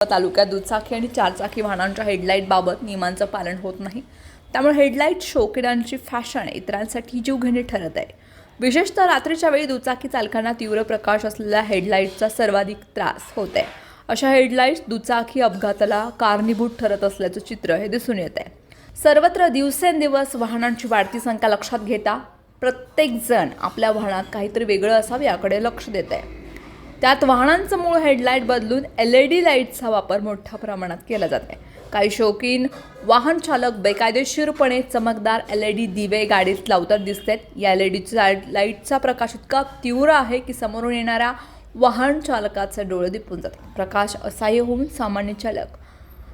तालुक्यात दुचाकी आणि चारचाकी वाहनांच्या हेडलाईटबाबत नियमांचं पालन होत नाही. त्यामुळे हेडलाईट शौकीनांची फॅशन इतरांसाठी जीवघेणी ठरत आहे. विशेषतः रात्रीच्या वेळी दुचाकी चालकांना तीव्र प्रकाश असलेल्या हेडलाईटचा सर्वाधिक त्रास होत आहे. अशा हेडलाईट्स दुचाकी अपघाताला कारणीभूत ठरत असल्याचं चित्र हे दिसून येत आहे. सर्वत्र दिवसेंदिवस वाहनांची वाढती संख्या लक्षात घेता प्रत्येकजण आपल्या वाहनात काहीतरी वेगळं असावं याकडे लक्ष देत आहे. त्यात वाहनांचं मूळ हेडलाईट बदलून एल ई डी लाईट्सचा वापर मोठ्या प्रमाणात केला जात आहे. काही शौकीन वाहन चालक बेकायदेशीरपणे चमकदार एल ई डी दिवे गाडीत लावताना दिसत आहेत या एल ई डीच्या लाईटचा प्रकाश इतका तीव्र आहे की समोरून येणाऱ्या वाहन चालकाचे डोळे दिपून जातात. प्रकाश असह्य होऊन सामान्य चालक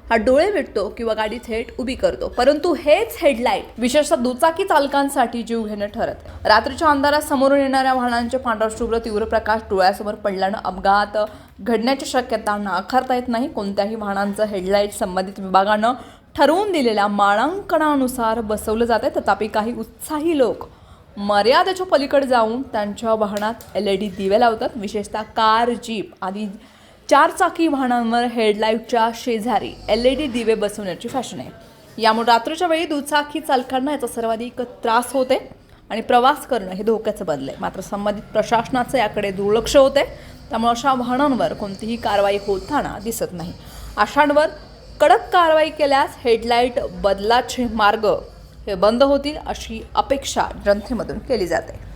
हा डोळे मिटतो किंवा गाडी थेट उभी करतो. परंतु हेच हेडलाईट विशेषतः दुचाकी चालकांसाठी जीव घेणं ठरत. रात्रीच्या अंधारात समोरून येणाऱ्या वाहनांचे पांढरशुभ्र तीव्र प्रकाश डोळ्यासमोर पडल्यानं अपघात घडण्याची शक्यता नाकारता येत नाही. कोणत्याही वाहनांचं हेडलाईट संबंधित विभागानं ठरवून दिलेल्या मानांकनानुसार बसवलं जाते तथापि काही उत्साही लोक मर्यादेच्या पलीकडे जाऊन त्यांच्या वाहनात एल ई डी दिवे लावतात. विशेषतः कार जीप आदी चारचाकी वाहनांवर हेडलाईटच्या शेजारी एल ई डी दिवे बसवण्याची फॅशन आहे. यामुळे रात्रीच्या वेळी दुचाकी चालकांना याचा सर्वाधिक त्रास होते आणि प्रवास करणं हे धोक्याचं बनलं आहे मात्र संबंधित प्रशासनाचं याकडे दुर्लक्ष होते. त्यामुळे अशा वाहनांवर कोणतीही कारवाई होताना दिसत नाही. अशांवर कडक कारवाई केल्यास हेडलाईट बदलाचे मार्ग हे बंद होतील अशी अपेक्षा जनतेमधून केली जाते.